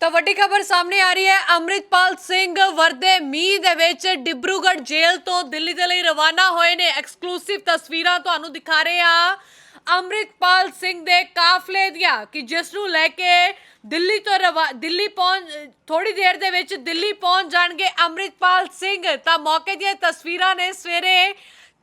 ਤਾਂ ਵੱਡੀ ਖਬਰ ਸਾਹਮਣੇ ਆ ਰਹੀ ਹੈ। ਅੰਮ੍ਰਿਤਪਾਲ ਸਿੰਘ ਵਰਦੇ ਮੀਂਹ ਦੇ ਵਿੱਚ ਡਿਬਰੂਗੜ੍ਹ ਜੇਲ੍ਹ ਤੋਂ ਦਿੱਲੀ ਦੇ ਲਈ ਰਵਾਨਾ ਹੋਏ ਨੇ। ਐਕਸਕਲੂਸਿਵ ਤਸਵੀਰਾਂ ਤੁਹਾਨੂੰ ਦਿਖਾ ਰਹੇ ਆ ਅੰਮ੍ਰਿਤਪਾਲ ਸਿੰਘ ਦੇ ਕਾਫਲੇ ਦੀਆਂ ਕਿ ਜਿਸ ਨੂੰ ਲੈ ਕੇ ਦਿੱਲੀ ਤੋਂ ਰਵਾ, ਦਿੱਲੀ ਪਹੁੰਚ ਥੋੜੀ ਦੇਰ ਦੇ ਵਿੱਚ ਦਿੱਲੀ ਪਹੁੰਚ ਜਾਣਗੇ ਅੰਮ੍ਰਿਤਪਾਲ ਸਿੰਘ। ਤਾਂ ਮੌਕੇ ਦੀਆਂ ਤਸਵੀਰਾਂ ਨੇ ਸਵੇਰੇ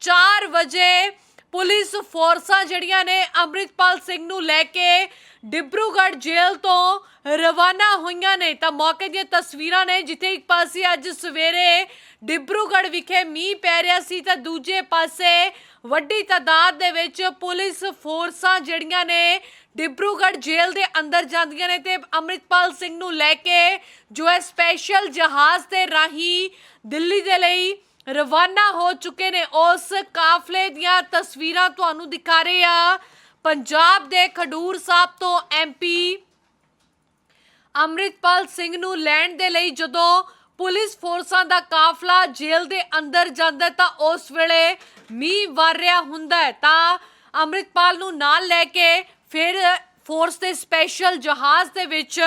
4 ਵਜੇ ਪੁਲਿਸ ਫੋਰਸਾਂ ਜਿਹੜੀਆਂ ਨੇ ਅੰਮ੍ਰਿਤਪਾਲ ਸਿੰਘ ਨੂੰ ਲੈ ਕੇ ਡਿਬਰੂਗੜ੍ਹ ਜੇਲ੍ਹ ਤੋਂ ਰਵਾਨਾ ਹੋਈਆਂ ਨੇ। ਤਾਂ ਮੌਕੇ ਦੀਆਂ ਤਸਵੀਰਾਂ ਨੇ, ਜਿੱਥੇ ਇੱਕ ਪਾਸੇ ਅੱਜ ਸਵੇਰੇ ਡਿਬਰੂਗੜ੍ਹ ਵਿਖੇ ਮੀਂਹ ਪੈ ਰਿਹਾ ਸੀ, ਤਾਂ ਦੂਜੇ ਪਾਸੇ ਵੱਡੀ ਤਾਦਾਦ ਦੇ ਵਿੱਚ ਪੁਲਿਸ ਫੋਰਸਾਂ ਜਿਹੜੀਆਂ ਨੇ ਡਿਬਰੂਗੜ੍ਹ ਜੇਲ੍ਹ ਦੇ ਅੰਦਰ ਜਾਂਦੀਆਂ ਨੇ ਤੇ ਅੰਮ੍ਰਿਤਪਾਲ ਸਿੰਘ ਨੂੰ ਲੈ ਕੇ ਜੋ ਹੈ ਸਪੈਸ਼ਲ ਜਹਾਜ਼ ਤੇ ਰਾਹੀਂ ਦਿੱਲੀ ਦੇ ਲਈ ਰਵਾਨਾ ਹੋ ਚੁੱਕੇ ਨੇ। ਉਸ ਕਾਫਲੇ ਦੀਆਂ ਤਸਵੀਰਾਂ ਤੁਹਾਨੂੰ ਦਿਖਾ ਰਹੇ ਆ। ਪੰਜਾਬ ਦੇ ਖਡੂਰ ਸਾਹਿਬ ਤੋਂ ਐਮਪੀ ਅੰਮ੍ਰਿਤਪਾਲ ਸਿੰਘ ਨੂੰ ਲੈਣ ਦੇ ਲਈ ਜਦੋਂ ਪੁਲਿਸ ਫੋਰਸਾਂ ਦਾ ਕਾਫਲਾ ਜੇਲ੍ਹ ਦੇ ਅੰਦਰ ਜਾਂਦਾ ਤਾਂ ਉਸ ਵੇਲੇ ਮੀਂਹ ਵਰ ਰਿਹਾ ਹੁੰਦਾ ਹੈ। ਤਾਂ ਅੰਮ੍ਰਿਤਪਾਲ ਨੂੰ ਨਾਲ ਲੈ ਕੇ ਫਿਰ ਫੋਰਸ ਦੇ ਸਪੈਸ਼ਲ ਜਹਾਜ਼ ਦੇ ਵਿੱਚ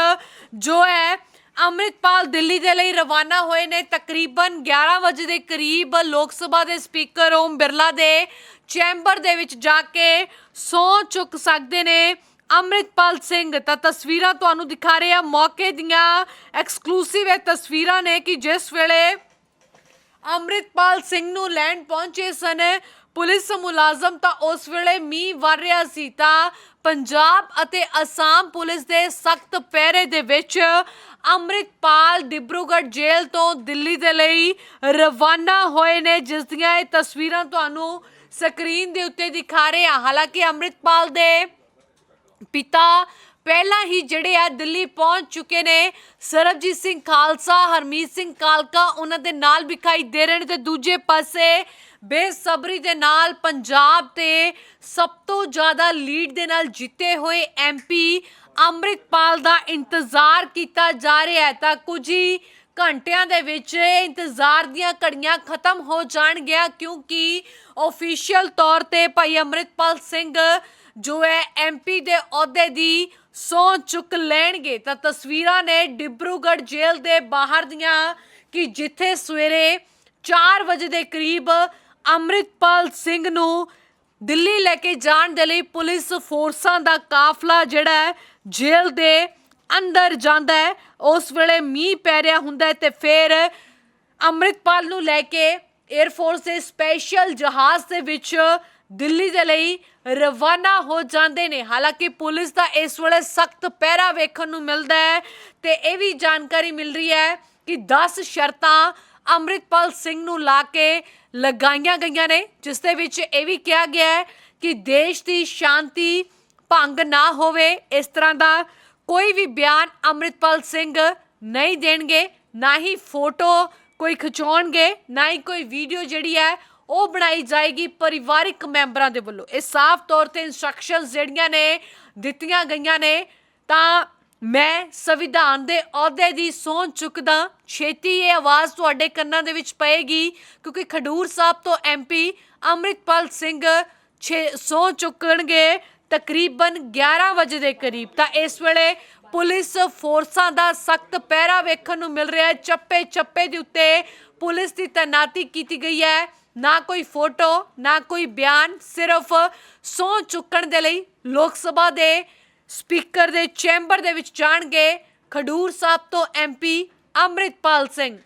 ਜੋ ਹੈ ਅੰਮ੍ਰਿਤਪਾਲ ਦਿੱਲੀ ਦੇ ਲਈ ਰਵਾਨਾ ਹੋਏ ਨੇ ਤਕਰੀਬਨ 11 ਵਜੇ ਦੇ ਕਰੀਬ ਲੋਕ ਸਭਾ ਦੇ ਸਪੀਕਰ ਓਮ ਬਿਰਲਾ ਦੇ ਚੈਂਬਰ ਦੇ ਵਿੱਚ ਜਾ ਕੇ ਸੌ ਚੁੱਕ ਸਕਦੇ ਨੇ ਅੰਮ੍ਰਿਤਪਾਲ ਸਿੰਘ। ਤਾਂ ਤਸਵੀਰਾਂ ਤੁਹਾਨੂੰ ਦਿਖਾ ਰਹੇ ਆ ਮੌਕੇ ਦੀਆਂ ਐਕਸਕਲੂਸਿਵ ਇਹ ਤਸਵੀਰਾਂ ਨੇ ਕਿ ਜਿਸ ਵੇਲੇ ਅੰਮ੍ਰਿਤਪਾਲ ਸਿੰਘ ਨੂੰ ਲੈਣ ਪਹੁੰਚੇ ਸਨ ਪੁਲਿਸ ਮੁਲਾਜ਼ਮ ਤਾਂ ਉਸ ਵੇਲੇ ਮੀਂਹ ਵਰ ਰਿਹਾ ਸੀ ਤਾਂ ਪੰਜਾਬ ਅਤੇ ਅਸਾਮ ਪੁਲਿਸ ਦੇ ਸਖਤ ਪਹਿਰੇ ਦੇ ਵਿੱਚ ਅੰਮ੍ਰਿਤਪਾਲ ਡਿਬਰੂਗੜ੍ਹ ਜੇਲ੍ਹ ਤੋਂ ਦਿੱਲੀ ਦੇ ਲਈ ਰਵਾਨਾ ਹੋਏ ਨੇ, ਜਿਸ ਦੀਆਂ ਇਹ ਤਸਵੀਰਾਂ ਤੁਹਾਨੂੰ ਸਕਰੀਨ ਦੇ ਉੱਤੇ ਦਿਖਾ ਰਹੇ ਆ ਹਾਲਾਂਕਿ ਅੰਮ੍ਰਿਤਪਾਲ ਦੇ ਪਿਤਾ ਪਹਿਲਾਂ ਹੀ ਜਿਹੜੇ ਆ ਦਿੱਲੀ ਪਹੁੰਚ ਚੁੱਕੇ ਨੇ। ਸਰਬਜੀਤ ਸਿੰਘ ਖਾਲਸਾ, ਹਰਮੀਤ ਸਿੰਘ ਕਾਲਕਾ ਉਹਨਾਂ ਦੇ ਨਾਲ ਵਿਖਾਈ ਦੇ ਰਹੇ ਨੇ ਤੇ ਦੂਜੇ ਪਾਸੇ ਬੇਸਬਰੀ ਦੇ ਨਾਲ ਪੰਜਾਬ ਤੇ ਸਭ ਤੋਂ ਜ਼ਿਆਦਾ ਲੀਡ ਦੇ ਨਾਲ ਜਿੱਤੇ ਹੋਏ ਐਮਪੀ ਅੰਮ੍ਰਿਤਪਾਲ ਦਾ ਇੰਤਜ਼ਾਰ ਕੀਤਾ ਜਾ ਰਿਹਾ ਹੈ। ਤਾਂ ਕੁਝ ਹੀ ਘੰਟਿਆਂ ਦੇ ਵਿੱਚ ਇੰਤਜ਼ਾਰ ਦੀਆਂ ਘੜੀਆਂ ਖਤਮ ਹੋ ਜਾਣਗੀਆਂ ਕਿਉਂਕਿ ਅਫੀਸ਼ੀਅਲ ਤੌਰ ਤੇ ਭਾਈ ਅੰਮ੍ਰਿਤਪਾਲ ਸਿੰਘ ਜੋ ਹੈ ਐਮਪੀ ਦੇ ਅਹੁਦੇ ਦੀ ਸੌ ਚੁੱਕ ਲੈਣਗੇ, ਤਾਂ ਤਸਵੀਰਾਂ ਨੇ ਡਿਬਰੂਗੜ੍ਹ ਜੇਲ੍ਹ ਦੇ ਬਾਹਰ ਦੀਆਂ ਕਿ ਜਿੱਥੇ ਸਵੇਰੇ 4 ਵਜੇ ਦੇ ਕਰੀਬ ਅੰਮ੍ਰਿਤਪਾਲ ਸਿੰਘ ਨੂੰ ਦਿੱਲੀ ਲੈ ਕੇ ਜਾਣ ਦੇ ਲਈ ਪੁਲਿਸ ਫੋਰਸਾਂ ਦਾ ਕਾਫਲਾ ਜਿਹੜਾ ਹੈ, ਜੇਲ੍ਹ ਦੇ ਅੰਦਰ ਜਾਂਦਾ ਹੈ। ਉਸ ਵੇਲੇ ਮੀਂਹ ਪੈ ਰਿਹਾ ਹੁੰਦਾ ਹੈ ਤੇ ਫਿਰ ਅੰਮ੍ਰਿਤਪਾਲ ਨੂੰ ਲੈ ਕੇ 에ਅਰ ਫੋਰਸ ਦੇ ਸਪੈਸ਼ਲ ਜਹਾਜ਼ ਦੇ ਵਿੱਚ ਦਿੱਲੀ ਦੇ ਲਈ ਰਵਾਨਾ ਹੋ ਜਾਂਦੇ ਨੇ। ਹਾਲਾਂਕਿ ਪੁਲਿਸ ਦਾ ਇਸ ਵੇਲੇ ਸਖਤ ਪਹਿਰਾ ਵੇਖਣ ਨੂੰ ਮਿਲਦਾ ਹੈ ਤੇ ਇਹ ਵੀ ਜਾਣਕਾਰੀ ਮਿਲ ਰਹੀ ਹੈ ਕਿ 10 ਸ਼ਰਤਾਂ ਅੰਮ੍ਰਿਤਪਾਲ ਸਿੰਘ ਨੂੰ ਲਾ ਕੇ ਲਗਾਈਆਂ ਗਈਆਂ ਨੇ, ਜਿਸ ਦੇ ਵਿੱਚ ਇਹ ਵੀ ਕਿਹਾ ਗਿਆ ਹੈ ਕਿ ਦੇਸ਼ ਦੀ ਸ਼ਾਂਤੀ ਭੰਗ ਨਾ ਹੋਵੇ। ਇਸ ਤਰ੍ਹਾਂ ਦਾ ਕੋਈ ਵੀ ਬਿਆਨ ਅੰਮ੍ਰਿਤਪਾਲ ਸਿੰਘ ਨਹੀਂ ਦੇਣਗੇ, ਨਾ ਹੀ ਫੋਟੋ ਕੋਈ ਖਿਚਾਉਣਗੇ, ਨਾ ਹੀ ਕੋਈ ਵੀਡੀਓ ਜਿਹੜੀ ਹੈ ਉਹ ਬਣਾਈ ਜਾਏਗੀ ਪਰਿਵਾਰਿਕ ਮੈਂਬਰਾਂ ਦੇ ਵੱਲੋਂ। ਇਹ ਸਾਫ਼ ਤੌਰ ਤੇ ਇਨਸਟਰਕਸ਼ਨਸ ਜਿਹੜੀਆਂ ਨੇ, ਦਿੱਤੀਆਂ ਗਈਆਂ ਨੇ, ਤਾਂ ਮੈਂ ਸੰਵਿਧਾਨ ਦੇ ਅਹੁਦੇ ਦੀ ਸਹੁੰ ਚੁੱਕਦਾ, ਛੇਤੀ ਇਹ ਆਵਾਜ਼ ਤੁਹਾਡੇ ਕੰਨਾਂ ਦੇ ਵਿੱਚ ਪਏਗੀ, ਕਿਉਂਕਿ ਖਡੂਰ ਸਾਹਿਬ ਤੋਂ ਐਮਪੀ ਅੰਮ੍ਰਿਤਪਾਲ ਸਿੰਘ ਛੇ ਸਹੁੰ ਚੁੱਕਣਗੇ, ਤਕਰੀਬਨ 11 ਵਜੇ ਦੇ ਕਰੀਬ। ਤਾਂ ਇਸ ਵੇਲੇ ਪੁਲਿਸ ਫੋਰਸਾਂ ਦਾ ਸਖਤ ਪਹਿਰਾ ਵੇਖਣ ਨੂੰ ਮਿਲ ਰਿਹਾ ਹੈ। ਚੱਪੇ ਚੱਪੇ ਦੇ ਉੱਤੇ ਪੁਲਿਸ ਦੀ ਤੈਨਾਤੀ ਕੀਤੀ ਗਈ ਹੈ। ਨਾ ਕੋਈ ਫੋਟੋ, ਨਾ ਕੋਈ ਬਿਆਨ, ਸਿਰਫ ਸਹੁੰ ਚੁੱਕਣ ਦੇ ਲਈ ਲੋਕ ਸਭਾ ਦੇ ਸਪੀਕਰ ਦੇ ਚੈਂਬਰ ਦੇ ਵਿੱਚ ਜਾਣਗੇ ਖਡੂਰ ਸਾਹਿਬ ਤੋਂ ਐਮਪੀ ਅੰਮ੍ਰਿਤਪਾਲ ਸਿੰਘ।